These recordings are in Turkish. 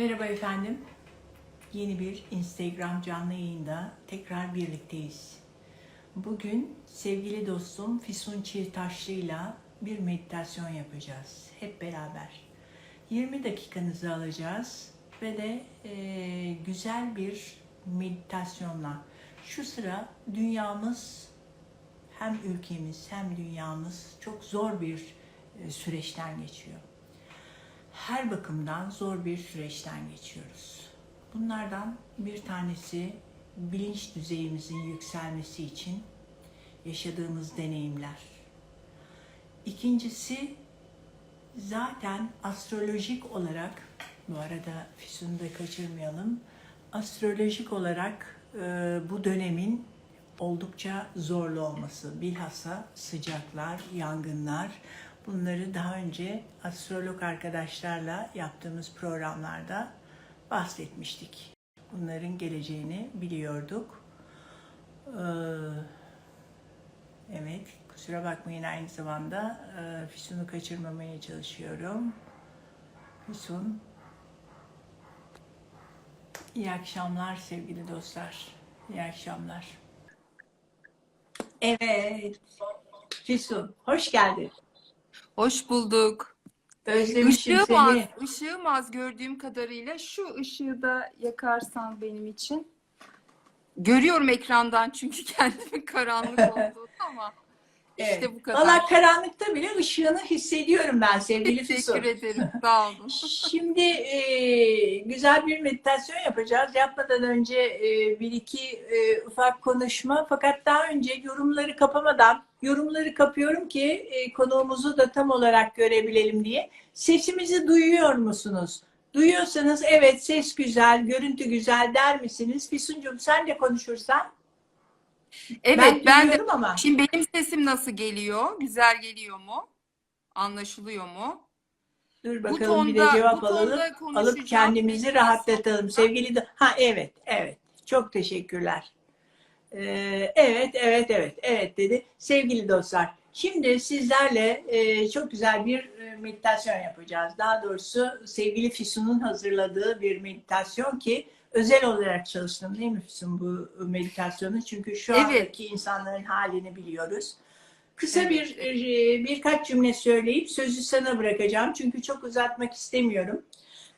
Merhaba efendim. Yeni bir Instagram canlı yayında tekrar birlikteyiz. Bugün sevgili dostum Füsun Çiğtaşlı'yla bir meditasyon yapacağız. Hep beraber. 20 dakikanızı alacağız ve de eee, güzel bir meditasyonla. Şu sıra dünyamız hem ülkemiz hem dünyamız çok zor bir e, süreçten geçiyor her bakımdan zor bir süreçten geçiyoruz. Bunlardan bir tanesi bilinç düzeyimizin yükselmesi için yaşadığımız deneyimler. İkincisi zaten astrolojik olarak bu arada Füsun'u da kaçırmayalım. Astrolojik olarak e, bu dönemin oldukça zorlu olması, bilhassa sıcaklar, yangınlar, bunları daha önce astrolog arkadaşlarla yaptığımız programlarda bahsetmiştik. Bunların geleceğini biliyorduk. Ee, evet, kusura bakmayın aynı zamanda e, Füsun'u kaçırmamaya çalışıyorum. Füsun, iyi akşamlar sevgili dostlar. İyi akşamlar. Evet, Füsun, hoş geldin. Hoş bulduk. Özlemişim Işığım az, seni. ışığım az gördüğüm kadarıyla şu ışığı da yakarsan benim için. Görüyorum ekrandan çünkü kendimi karanlık olduğunu ama işte Evet. bu kadar. Valla karanlıkta bile ışığını hissediyorum ben sevgili Füsun. Teşekkür ederim. Sağ olun. Şimdi e, güzel bir meditasyon yapacağız. Yapmadan önce e, bir iki e, ufak konuşma. Fakat daha önce yorumları kapamadan yorumları kapıyorum ki e, konuğumuzu da tam olarak görebilelim diye. Sesimizi duyuyor musunuz? Duyuyorsanız evet ses güzel, görüntü güzel der misiniz? Füsuncuğum sen de konuşursan. Evet ben, de duyuyorum ama. şimdi benim sesim nasıl geliyor? Güzel geliyor mu? Anlaşılıyor mu? Dur Bu bakalım bir de tonda- cevap tonda alalım. Alıp kendimizi Meditasyon- rahatlatalım. Sevgili de ha evet evet çok teşekkürler. Ee, evet evet evet evet dedi. Sevgili dostlar şimdi sizlerle e, çok güzel bir e, meditasyon yapacağız. Daha doğrusu sevgili Füsun'un hazırladığı bir meditasyon ki özel olarak çalıştım değil mi Füsun bu meditasyonu? Çünkü şu Evet. andaki insanların halini biliyoruz. Kısa Evet, bir e, birkaç cümle söyleyip sözü sana bırakacağım. Çünkü çok uzatmak istemiyorum.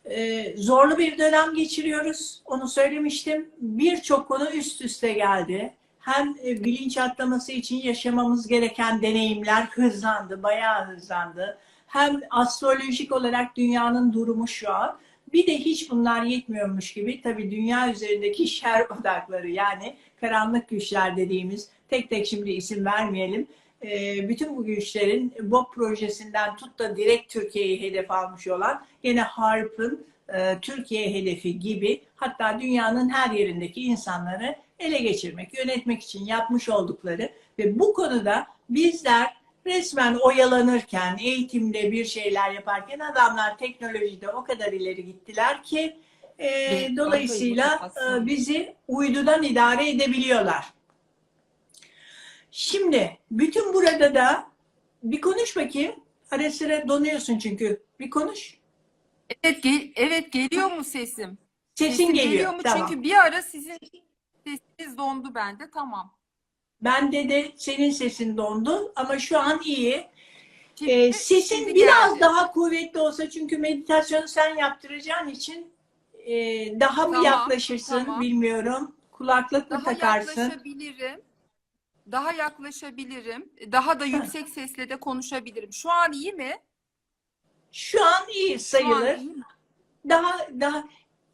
Ee, zorlu bir dönem geçiriyoruz. Onu söylemiştim. Birçok konu üst üste geldi. Hem e, bilinç atlaması için yaşamamız gereken deneyimler hızlandı, bayağı hızlandı. Hem astrolojik olarak dünyanın durumu şu an. Bir de hiç bunlar yetmiyormuş gibi tabii dünya üzerindeki şer odakları yani karanlık güçler dediğimiz tek tek şimdi isim vermeyelim. Ee, bütün bu güçlerin BOP projesinden tut da direkt Türkiye'yi hedef almış olan gene Harp'ın e, Türkiye hedefi gibi hatta dünyanın her yerindeki insanları ele geçirmek, yönetmek için yapmış oldukları ve bu konuda bizler resmen oyalanırken, eğitimde bir şeyler yaparken adamlar teknolojide o kadar ileri gittiler ki e, Evet, dolayısıyla e, bizi uydudan idare edebiliyorlar. Şimdi bütün burada da bir konuş bakayım. Ara sıra donuyorsun çünkü. Bir konuş. Evet, gel- evet geliyor mu sesim? Sesin Sesim geliyor. mu? Tamam. Çünkü bir ara sizin sesiniz dondu bende. Tamam. Bende de senin sesin dondu ama şu an iyi. Şimdi, Ee, sesin şimdi biraz geldi. daha kuvvetli olsa çünkü meditasyonu sen yaptıracağın için e, daha mı Tamam, yaklaşırsın tamam. bilmiyorum. Kulaklık mı daha takarsın? yaklaşabilirim. Daha yaklaşabilirim. Daha da yüksek sesle de konuşabilirim. Şu an iyi mi? Şu an iyi Şu sayılır. an iyi mi? Daha daha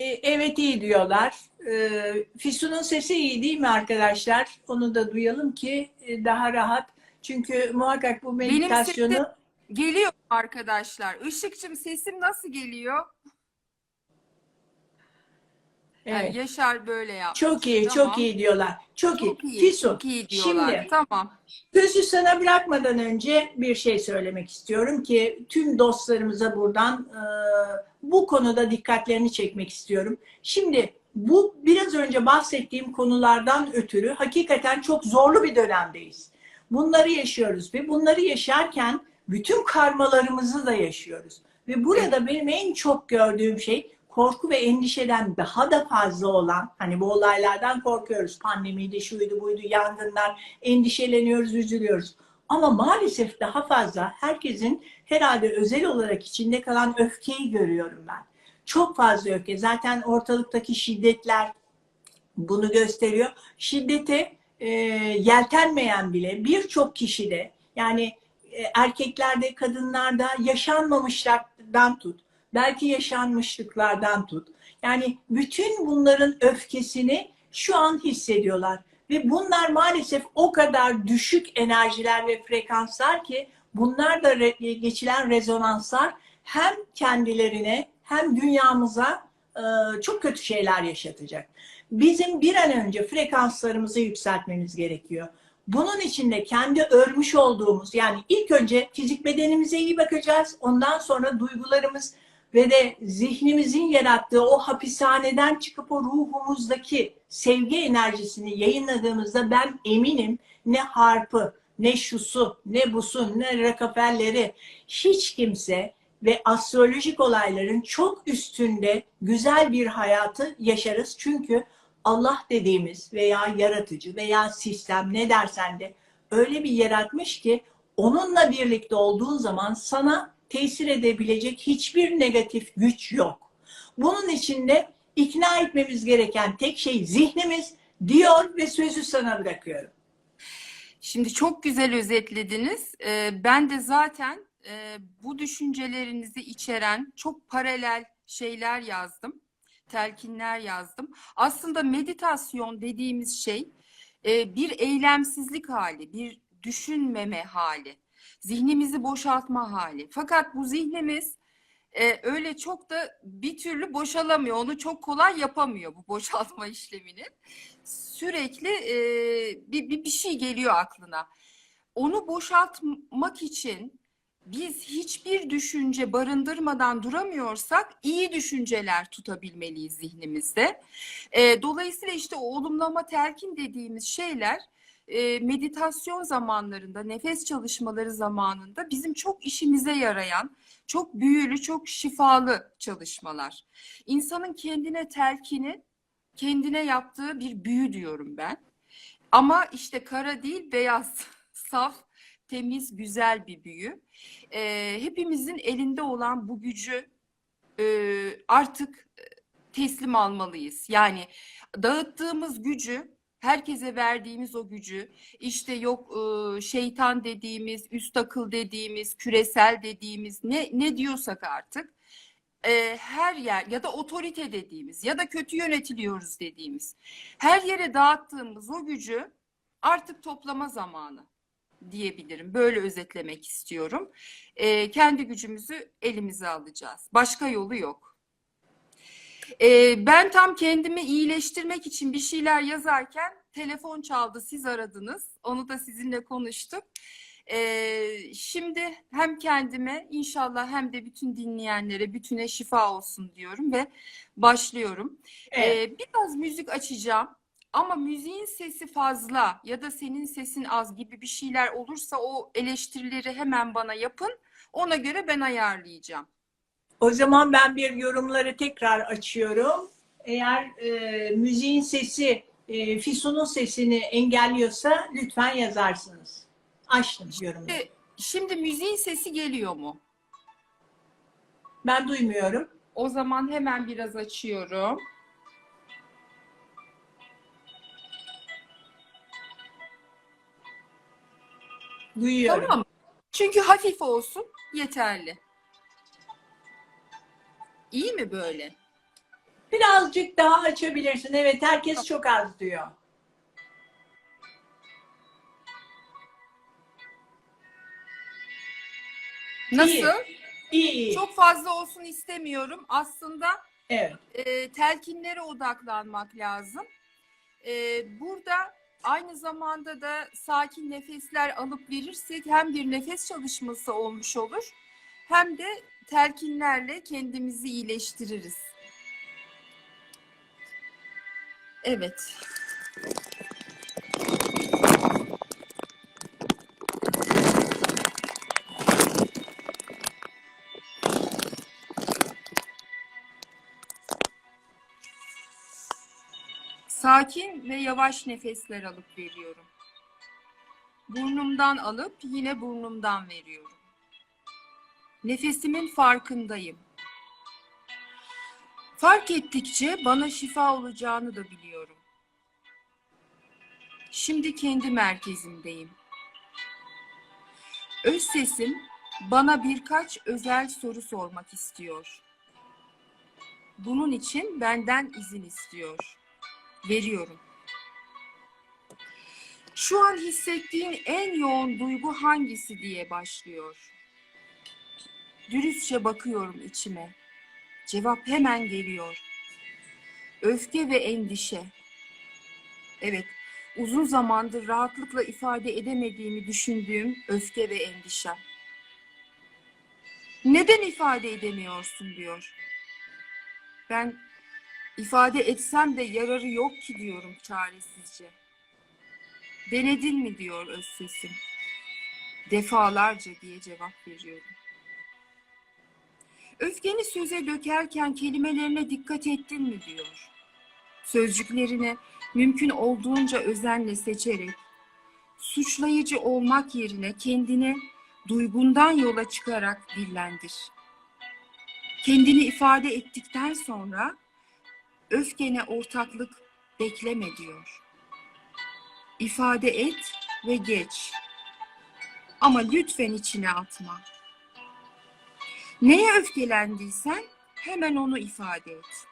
e, evet iyi diyorlar. E, Füsun'un sesi iyi değil mi arkadaşlar? Onu da duyalım ki e, daha rahat. Çünkü muhakkak bu Benim meditasyonu sesim Geliyor arkadaşlar. Işıkçım sesim nasıl geliyor? Yani evet. Yaşar böyle yapmış. Çok iyi, Tamam. çok iyi diyorlar. Çok, Çok iyi. iyi, Füsun, çok iyi diyorlar. şimdi Tamam. sözü sana bırakmadan önce bir şey söylemek istiyorum ki tüm dostlarımıza buradan e, bu konuda dikkatlerini çekmek istiyorum. Şimdi bu biraz önce bahsettiğim konulardan ötürü hakikaten çok zorlu bir dönemdeyiz. Bunları yaşıyoruz ve bunları yaşarken bütün karmalarımızı da yaşıyoruz. Ve burada benim en çok gördüğüm şey korku ve endişeden daha da fazla olan hani bu olaylardan korkuyoruz. Pandemiydi, şuydu, buydu, yangınlar, endişeleniyoruz, üzülüyoruz. Ama maalesef daha fazla herkesin herhalde özel olarak içinde kalan öfkeyi görüyorum ben. Çok fazla öfke. Zaten ortalıktaki şiddetler bunu gösteriyor. Şiddete e, yeltenmeyen bile birçok kişide yani e, erkeklerde, kadınlarda yaşanmamışlardan tut, belki yaşanmışlıklardan tut. Yani bütün bunların öfkesini şu an hissediyorlar. Ve bunlar maalesef o kadar düşük enerjiler ve frekanslar ki bunlar da re- geçilen rezonanslar hem kendilerine hem dünyamıza e, çok kötü şeyler yaşatacak. Bizim bir an önce frekanslarımızı yükseltmemiz gerekiyor. Bunun için de kendi örmüş olduğumuz yani ilk önce fizik bedenimize iyi bakacağız. Ondan sonra duygularımız ve de zihnimizin yarattığı o hapishaneden çıkıp o ruhumuzdaki sevgi enerjisini yayınladığımızda ben eminim ne harpı, ne şusu, ne busu, ne rakafelleri hiç kimse ve astrolojik olayların çok üstünde güzel bir hayatı yaşarız. Çünkü Allah dediğimiz veya yaratıcı veya sistem ne dersen de öyle bir yaratmış ki onunla birlikte olduğun zaman sana tesir edebilecek hiçbir negatif güç yok. Bunun için de ikna etmemiz gereken tek şey zihnimiz diyor ve sözü sana bırakıyorum. Şimdi çok güzel özetlediniz. Ee, ben de zaten e, bu düşüncelerinizi içeren çok paralel şeyler yazdım. Telkinler yazdım. Aslında meditasyon dediğimiz şey e, bir eylemsizlik hali, bir düşünmeme hali, zihnimizi boşaltma hali. Fakat bu zihnimiz e, öyle çok da bir türlü boşalamıyor. Onu çok kolay yapamıyor bu boşaltma işlemini. Sürekli e, bir, bir, bir şey geliyor aklına. Onu boşaltmak için biz hiçbir düşünce barındırmadan duramıyorsak iyi düşünceler tutabilmeliyiz zihnimizde. E, dolayısıyla işte o olumlama telkin dediğimiz şeyler e, meditasyon zamanlarında, nefes çalışmaları zamanında bizim çok işimize yarayan, çok büyülü, çok şifalı çalışmalar. İnsanın kendine telkini, kendine yaptığı bir büyü diyorum ben. Ama işte kara değil, beyaz, saf, temiz, güzel bir büyü. E, hepimizin elinde olan bu gücü e, artık teslim almalıyız. Yani dağıttığımız gücü herkese verdiğimiz o gücü işte yok e, şeytan dediğimiz, üst akıl dediğimiz, küresel dediğimiz ne ne diyorsak artık e, her yer ya da otorite dediğimiz ya da kötü yönetiliyoruz dediğimiz her yere dağıttığımız o gücü artık toplama zamanı diyebilirim. Böyle özetlemek istiyorum. E, kendi gücümüzü elimize alacağız. Başka yolu yok. Ee, ben tam kendimi iyileştirmek için bir şeyler yazarken telefon çaldı, siz aradınız. Onu da sizinle konuştuk. Ee, şimdi hem kendime inşallah hem de bütün dinleyenlere, bütüne şifa olsun diyorum ve başlıyorum. Evet. Ee, biraz müzik açacağım. Ama müziğin sesi fazla ya da senin sesin az gibi bir şeyler olursa o eleştirileri hemen bana yapın. Ona göre ben ayarlayacağım. O zaman ben bir yorumları tekrar açıyorum. Eğer e, müziğin sesi e, Füsun'un sesini engelliyorsa lütfen yazarsınız. Açtım yorumları. Şimdi, şimdi müziğin sesi geliyor mu? Ben duymuyorum. O zaman hemen biraz açıyorum. Duyuyorum. Tamam. Çünkü hafif olsun yeterli. İyi mi böyle? Birazcık daha açabilirsin. Evet herkes çok az diyor. Nasıl? İyi iyi. Çok fazla olsun istemiyorum. Aslında Evet. e, telkinlere odaklanmak lazım. E, burada aynı zamanda da sakin nefesler alıp verirsek hem bir nefes çalışması olmuş olur hem de telkinlerle kendimizi iyileştiririz. Evet. Sakin ve yavaş nefesler alıp veriyorum. Burnumdan alıp yine burnumdan veriyorum. Nefesimin farkındayım. Fark ettikçe bana şifa olacağını da biliyorum. Şimdi kendi merkezimdeyim. Öz sesim bana birkaç özel soru sormak istiyor. Bunun için benden izin istiyor. Veriyorum. Şu an hissettiğin en yoğun duygu hangisi diye başlıyor. Dürüstçe bakıyorum içime. Cevap hemen geliyor. Öfke ve endişe. Evet, uzun zamandır rahatlıkla ifade edemediğimi düşündüğüm öfke ve endişem. Neden ifade edemiyorsun diyor. Ben ifade etsem de yararı yok ki diyorum çaresizce. Denedin mi diyor öz sesim. Defalarca diye cevap veriyorum. Öfkeni söze dökerken kelimelerine dikkat ettin mi diyor. Sözcüklerini mümkün olduğunca özenle seçerek suçlayıcı olmak yerine kendini duygundan yola çıkarak dillendir. Kendini ifade ettikten sonra öfkene ortaklık bekleme diyor. İfade et ve geç. Ama lütfen içine atma. Neye öfkelendiysen hemen onu ifade et.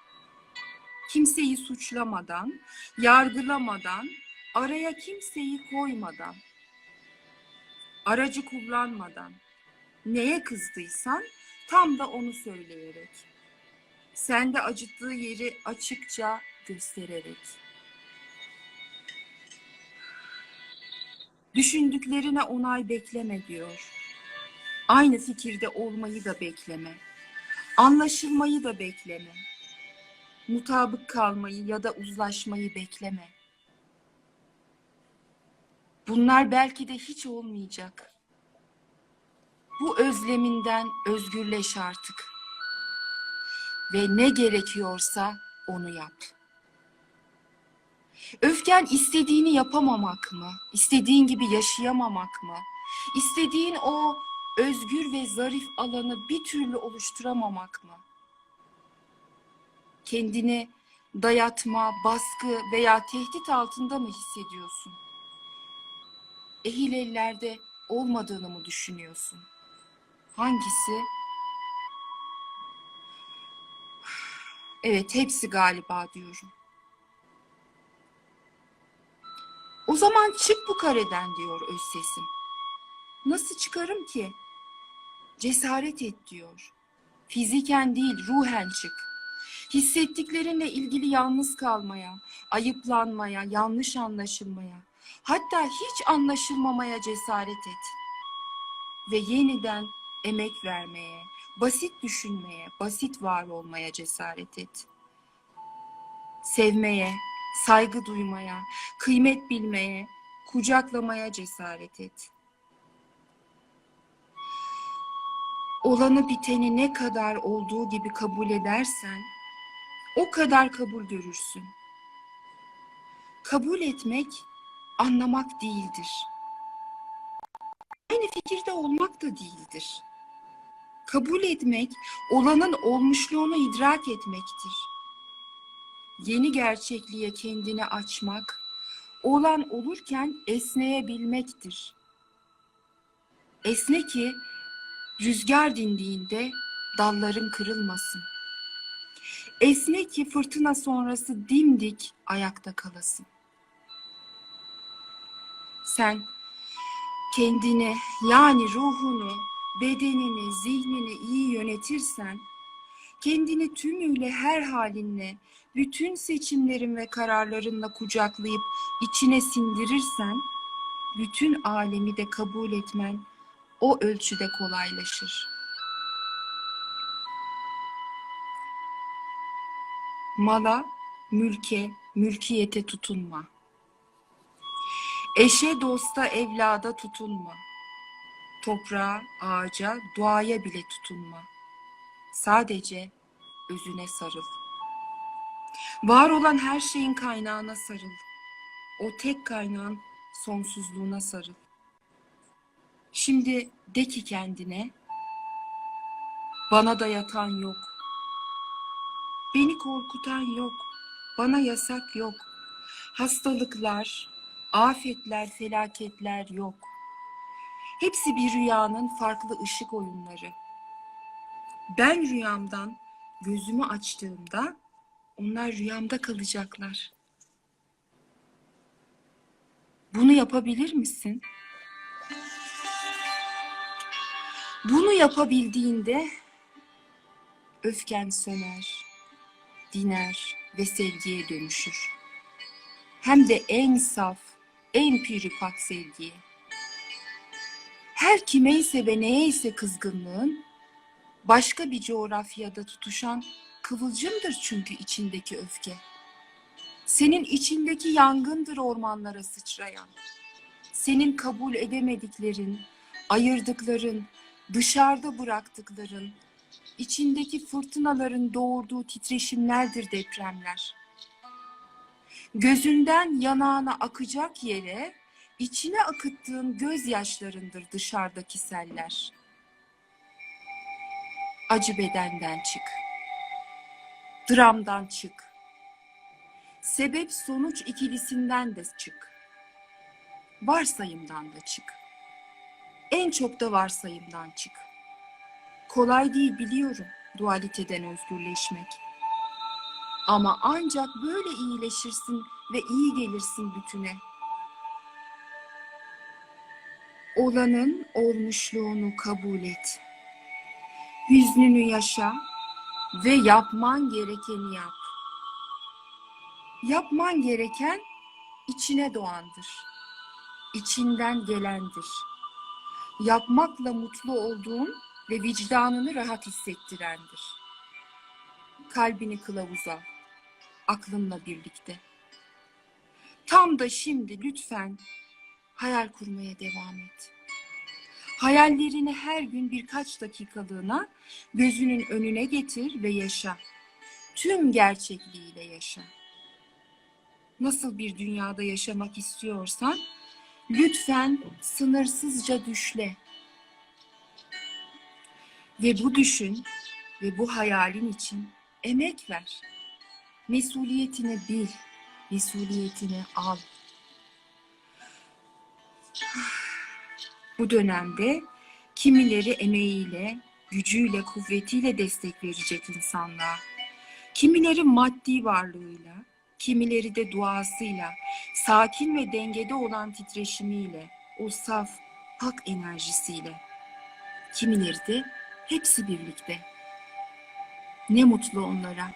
Kimseyi suçlamadan, yargılamadan, araya kimseyi koymadan, aracı kullanmadan, neye kızdıysan tam da onu söyleyerek, sende acıttığı yeri açıkça göstererek. Düşündüklerine onay bekleme diyor. Aynı fikirde olmayı da bekleme. Anlaşılmayı da bekleme. Mutabık kalmayı ya da uzlaşmayı bekleme. Bunlar belki de hiç olmayacak. Bu özleminden özgürleş artık. Ve ne gerekiyorsa onu yap. Öfken istediğini yapamamak mı? İstediğin gibi yaşayamamak mı? İstediğin o özgür ve zarif alanı bir türlü oluşturamamak mı? Kendini dayatma, baskı veya tehdit altında mı hissediyorsun? Ehil ellerde olmadığını mı düşünüyorsun? Hangisi? Evet, hepsi galiba diyorum. O zaman çık bu kareden diyor öz sesim. Nasıl çıkarım ki? Cesaret et diyor. Fiziken değil, ruhen çık. Hissettiklerinle ilgili yalnız kalmaya, ayıplanmaya, yanlış anlaşılmaya, hatta hiç anlaşılmamaya cesaret et. Ve yeniden emek vermeye, basit düşünmeye, basit var olmaya cesaret et. Sevmeye, saygı duymaya, kıymet bilmeye, kucaklamaya cesaret et. Olanı biteni ne kadar olduğu gibi kabul edersen, o kadar kabul görürsün. Kabul etmek, anlamak değildir. Aynı fikirde olmak da değildir. Kabul etmek, olanın olmuşluğunu idrak etmektir. Yeni gerçekliğe kendini açmak, olan olurken esneyebilmektir. Esne ki rüzgar dindiğinde dalların kırılmasın. Esne ki fırtına sonrası dimdik ayakta kalasın. Sen kendini yani ruhunu, bedenini, zihnini iyi yönetirsen, kendini tümüyle her halinle, bütün seçimlerin ve kararlarınla kucaklayıp içine sindirirsen, bütün alemi de kabul etmen o ölçüde kolaylaşır. Mala, mülke, mülkiyete tutunma. Eşe, dosta, evlada tutunma. Toprağa, ağaca, doğaya bile tutunma. Sadece özüne sarıl. Var olan her şeyin kaynağına sarıl. O tek kaynağın sonsuzluğuna sarıl. Şimdi de ki kendine, bana da yatan yok. Beni korkutan yok. Bana yasak yok. Hastalıklar, afetler, felaketler yok. Hepsi bir rüyanın farklı ışık oyunları. Ben rüyamdan gözümü açtığımda onlar rüyamda kalacaklar. Bunu yapabilir misin? Bunu yapabildiğinde öfken söner, diner ve sevgiye dönüşür. Hem de en saf, en püripak sevgiye. Her kimeyse ve neyse kızgınlığın başka bir coğrafyada tutuşan kıvılcımdır çünkü içindeki öfke. Senin içindeki yangındır ormanlara sıçrayan. Senin kabul edemediklerin, ayırdıkların, dışarıda bıraktıkların, içindeki fırtınaların doğurduğu titreşimlerdir depremler. Gözünden yanağına akacak yere içine akıttığın gözyaşlarındır dışarıdaki seller. Acı bedenden çık. Dramdan çık. Sebep sonuç ikilisinden de çık. Varsayımdan da çık. En çok da varsayımdan çık. Kolay değil biliyorum dualiteden özgürleşmek. Ama ancak böyle iyileşirsin ve iyi gelirsin bütüne. Olanın olmuşluğunu kabul et. Hüznünü yaşa ve yapman gerekeni yap. Yapman gereken içine doğandır. İçinden gelendir. Yapmakla mutlu olduğun ve vicdanını rahat hissettirendir. Kalbini kılavuza, aklınla birlikte. Tam da şimdi lütfen hayal kurmaya devam et. Hayallerini her gün birkaç dakikalığına gözünün önüne getir ve yaşa. Tüm gerçekliğiyle yaşa. Nasıl bir dünyada yaşamak istiyorsan lütfen sınırsızca düşle. Ve bu düşün ve bu hayalin için emek ver. Mesuliyetini bil, mesuliyetini al. Bu dönemde kimileri emeğiyle, gücüyle, kuvvetiyle destek verecek insanlığa. Kimileri maddi varlığıyla, kimileri de duasıyla, sakin ve dengede olan titreşimiyle, o saf, hak enerjisiyle. Kimileri de hepsi birlikte. Ne mutlu onlara.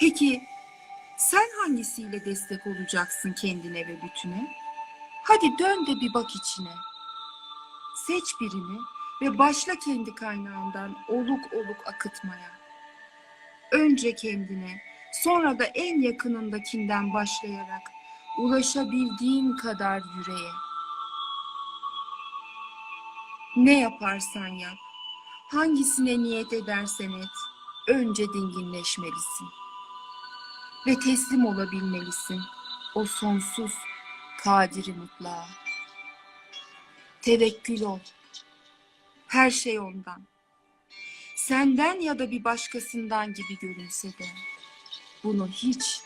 Peki sen hangisiyle destek olacaksın kendine ve bütüne? Hadi dön de bir bak içine. Seç birini ve başla kendi kaynağından oluk oluk akıtmaya. Önce kendine, sonra da en yakınındakinden başlayarak ulaşabildiğin kadar yüreğe. Ne yaparsan yap, hangisine niyet edersen et, önce dinginleşmelisin. Ve teslim olabilmelisin o sonsuz kadiri mutlağa. Tevekkül ol. Her şey ondan. Senden ya da bir başkasından gibi görünse de bunu hiç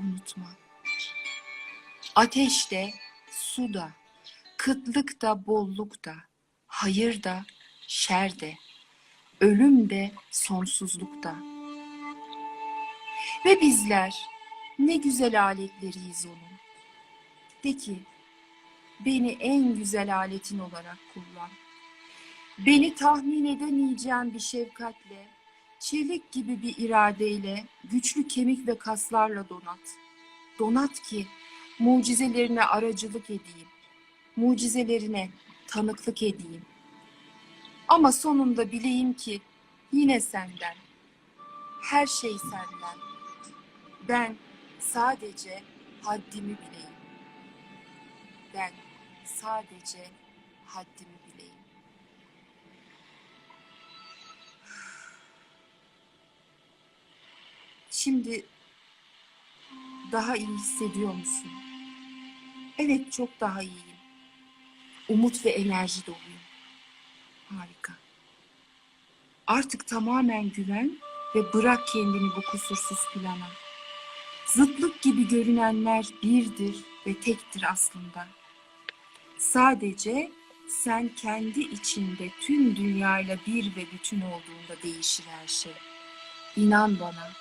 unutma. Ateş de, su da, kıtlık da, bolluk da, hayır da, şer de, ölüm de, sonsuzluk da. Ve bizler ne güzel aletleriyiz onun. De ki, beni en güzel aletin olarak kullan. Beni tahmin edemeyeceğim bir şefkatle, çelik gibi bir iradeyle, güçlü kemik ve kaslarla donat. Donat ki mucizelerine aracılık edeyim. Mucizelerine tanıklık edeyim. Ama sonunda bileyim ki yine senden. Her şey senden. Ben sadece haddimi bileyim. Ben sadece haddimi bileyim. Şimdi daha iyi hissediyor musun? Evet, çok daha iyiyim. Umut ve enerji doluyum. Harika. Artık tamamen güven ve bırak kendini bu kusursuz plana. Zıtlık gibi görünenler birdir ve tektir aslında. Sadece sen kendi içinde tüm dünyayla bir ve bütün olduğunda değişir her şey. İnan bana.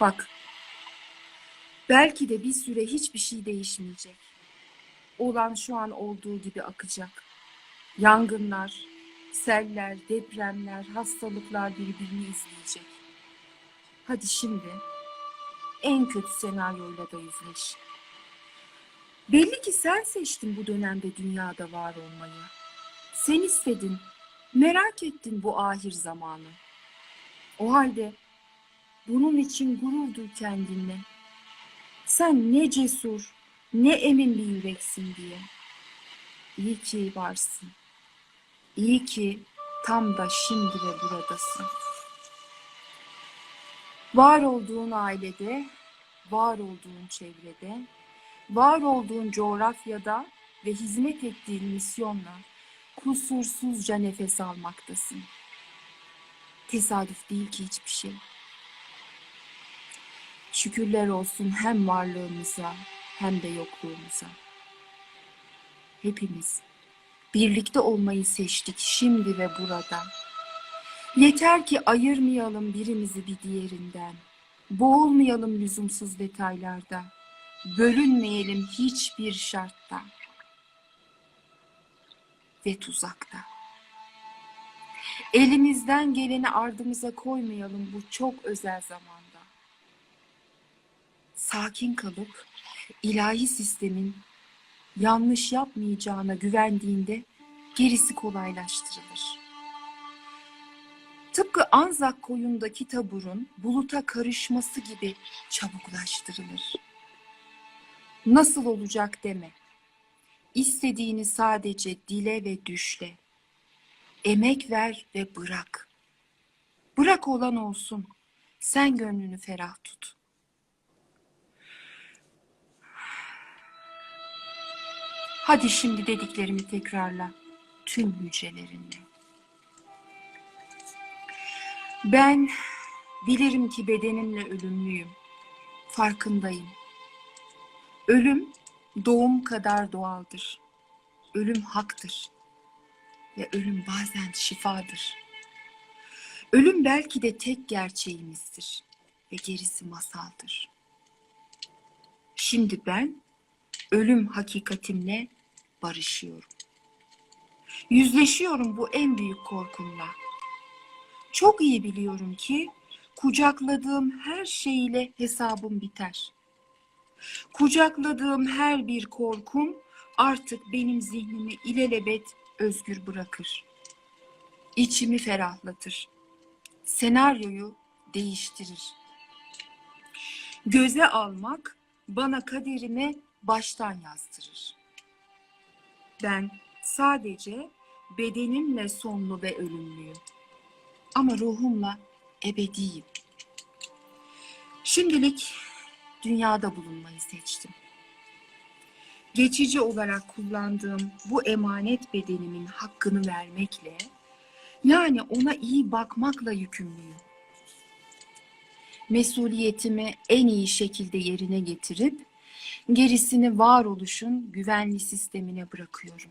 Bak, belki de bir süre hiçbir şey değişmeyecek. Olan şu an olduğu gibi akacak. Yangınlar, seller, depremler, hastalıklar birbirini izleyecek. Hadi şimdi en kötü senaryoyla da yüzleş. Belli ki sen seçtin bu dönemde dünyada var olmayı. Sen istedin, merak ettin bu ahir zamanı. O halde bunun için gurur duy kendinle. Sen ne cesur, ne emin bir yüreksin diye. İyi ki varsın. İyi ki tam da şimdi ve buradasın. Var olduğun ailede, var olduğun çevrede, var olduğun coğrafyada ve hizmet ettiğin misyonla kusursuzca nefes almaktasın. Tesadüf değil ki hiçbir şey. Şükürler olsun hem varlığımıza hem de yokluğumuza. Hepimiz birlikte olmayı seçtik şimdi ve burada. Yeter ki ayırmayalım birimizi bir diğerinden. Boğulmayalım lüzumsuz detaylarda. Bölünmeyelim hiçbir şartta. Ve tuzakta. Elimizden geleni ardımıza koymayalım bu çok özel zamanda. Sakin kalıp ilahi sistemin yanlış yapmayacağına güvendiğinde gerisi kolaylaştırılır. Tıpkı Anzak koyundaki taburun buluta karışması gibi çabuklaştırılır. Nasıl olacak deme. İstediğini sadece dile ve düşle. Emek ver ve bırak. Bırak olan olsun. Sen gönlünü ferah tut. Hadi şimdi dediklerimi tekrarla tüm hücrelerinle. Ben bilirim ki bedenimle ölümlüyüm. Farkındayım. Ölüm doğum kadar doğaldır. Ölüm haktır. Ve ölüm bazen şifadır. Ölüm belki de tek gerçeğimizdir ve gerisi masaldır. Şimdi ben ölüm hakikatimle barışıyorum. Yüzleşiyorum bu en büyük korkumla. Çok iyi biliyorum ki kucakladığım her şeyle hesabım biter. Kucakladığım her bir korkum artık benim zihnimi ilelebet özgür bırakır. İçimi ferahlatır. Senaryoyu değiştirir. Göze almak bana kaderimi baştan yazdırır. Ben sadece bedenimle sonlu ve ölümlüyüm. Ama ruhumla ebediyim. Şimdilik dünyada bulunmayı seçtim. Geçici olarak kullandığım bu emanet bedenimin hakkını vermekle, yani ona iyi bakmakla yükümlüyüm. Mesuliyetimi en iyi şekilde yerine getirip gerisini varoluşun güvenli sistemine bırakıyorum.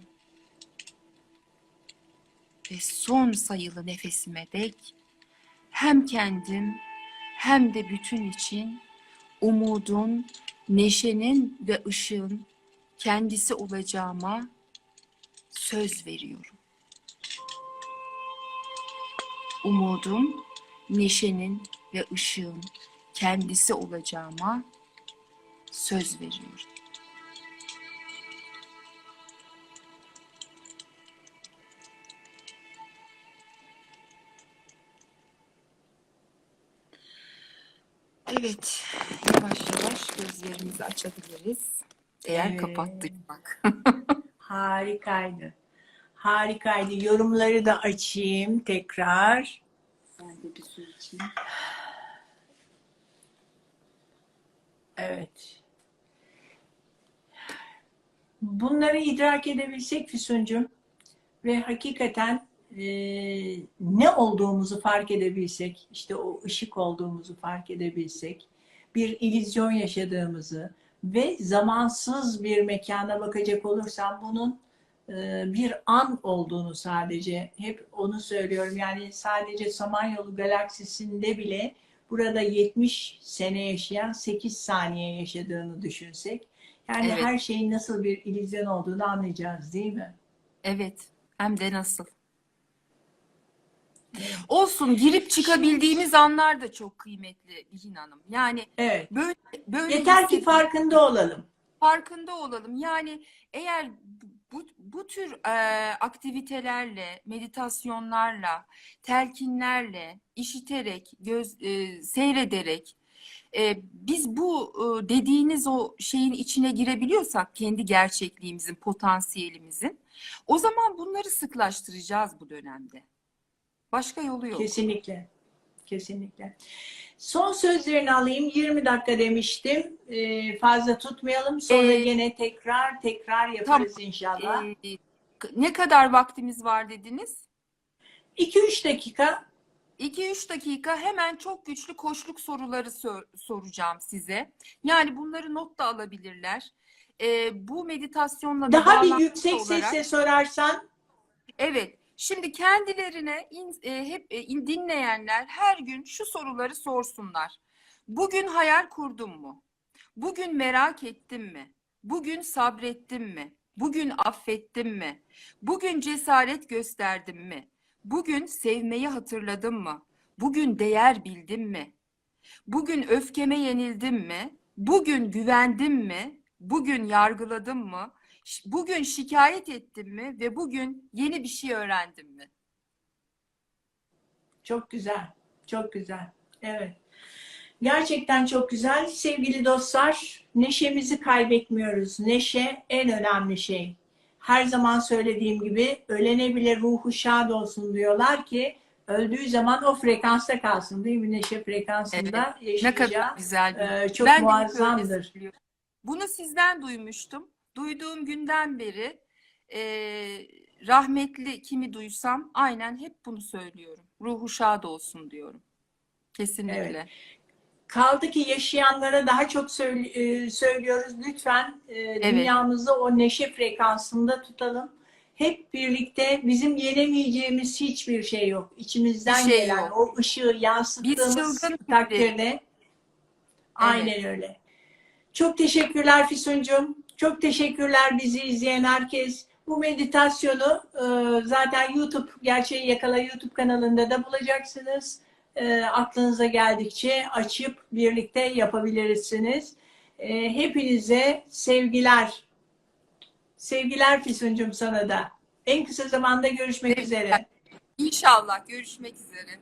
Ve son sayılı nefesime dek hem kendim hem de bütün için umudun, neşenin ve ışığın kendisi olacağıma söz veriyorum. Umudun, neşenin ve ışığın kendisi olacağıma söz veriyorum. Evet, yavaş yavaş gözlerimizi açabiliriz. Eğer Evet. kapattık. Harikaydı. Harikaydı. Yorumları da açayım tekrar. Ben de bir su içeyim. Evet. Bunları idrak edebilsek Füsuncuğum ve hakikaten e, ne olduğumuzu fark edebilsek, işte o ışık olduğumuzu fark edebilsek, bir illüzyon yaşadığımızı ve zamansız bir mekana bakacak olursam bunun e, bir an olduğunu sadece hep onu söylüyorum. Yani sadece Samanyolu galaksisinde bile burada 70 sene yaşayan 8 saniye yaşadığını düşünsek yani Evet. her şeyin nasıl bir illüzyon olduğunu anlayacağız değil mi? Evet, hem de nasıl. Olsun, girip çıkabildiğimiz anlar da çok kıymetli Bihin Hanım. Yani Evet. böyle böyle Yeter ki farkında olalım. farkında olalım. Yani eğer bu, bu tür e, aktivitelerle, meditasyonlarla, telkinlerle, işiterek, göz, e, seyrederek e, biz bu e, dediğiniz o şeyin içine girebiliyorsak kendi gerçekliğimizin, potansiyelimizin o zaman bunları sıklaştıracağız bu dönemde. Başka yolu yok. Kesinlikle. Kesinlikle. Son sözlerini alayım. 20 dakika demiştim. Ee, fazla tutmayalım. Sonra Ee, gene tekrar tekrar yaparız inşallah. E, ne kadar vaktimiz var dediniz? 2-3 dakika 2-3 dakika hemen çok güçlü koşluk soruları sor- soracağım size. Yani bunları not da alabilirler. Ee, bu meditasyonla da daha bir yüksek olarak- sesle sorarsan Evet. Şimdi kendilerine in- e, hep e, in- dinleyenler her gün şu soruları sorsunlar. Bugün hayal kurdum mu? Bugün merak ettim mi? Bugün sabrettim mi? Bugün affettim mi? Bugün cesaret gösterdim mi? Bugün sevmeyi hatırladım mı? Bugün değer bildim mi? Bugün öfkeme yenildim mi? Bugün güvendim mi? Bugün yargıladım mı? Bugün şikayet ettim mi ve bugün yeni bir şey öğrendim mi? çok güzel. Çok güzel. Evet. Gerçekten çok güzel. Sevgili dostlar, neşemizi kaybetmiyoruz. Neşe en önemli şey. Her zaman söylediğim gibi ölene bile ruhu şad olsun diyorlar ki öldüğü zaman o frekansta kalsın değil mi? Neşe frekansında Ne yaşayacağı kadar güzel e, çok Ben muazzamdır. Bunu sizden duymuştum. Duyduğum günden beri e, rahmetli kimi duysam aynen hep bunu söylüyorum. Ruhu şad olsun diyorum. Kesinlikle. Kaldı ki yaşayanlara daha çok söyle- e, söylüyoruz. Lütfen e, dünyamızı o neşe frekansında tutalım. Hep birlikte bizim yenemeyeceğimiz hiçbir şey yok. İçimizden Bir şey gelen yok. o ışığı yansıttığımız takdirde aynen öyle. Çok teşekkürler Füsuncuğum. Çok teşekkürler bizi izleyen herkes. Bu meditasyonu e, zaten YouTube, Gerçeği Yakala YouTube kanalında da bulacaksınız. E, aklınıza geldikçe açıp birlikte yapabilirsiniz. E, hepinize sevgiler. Sevgiler Füsuncuğum sana da. En kısa zamanda görüşmek üzere. İnşallah görüşmek üzere.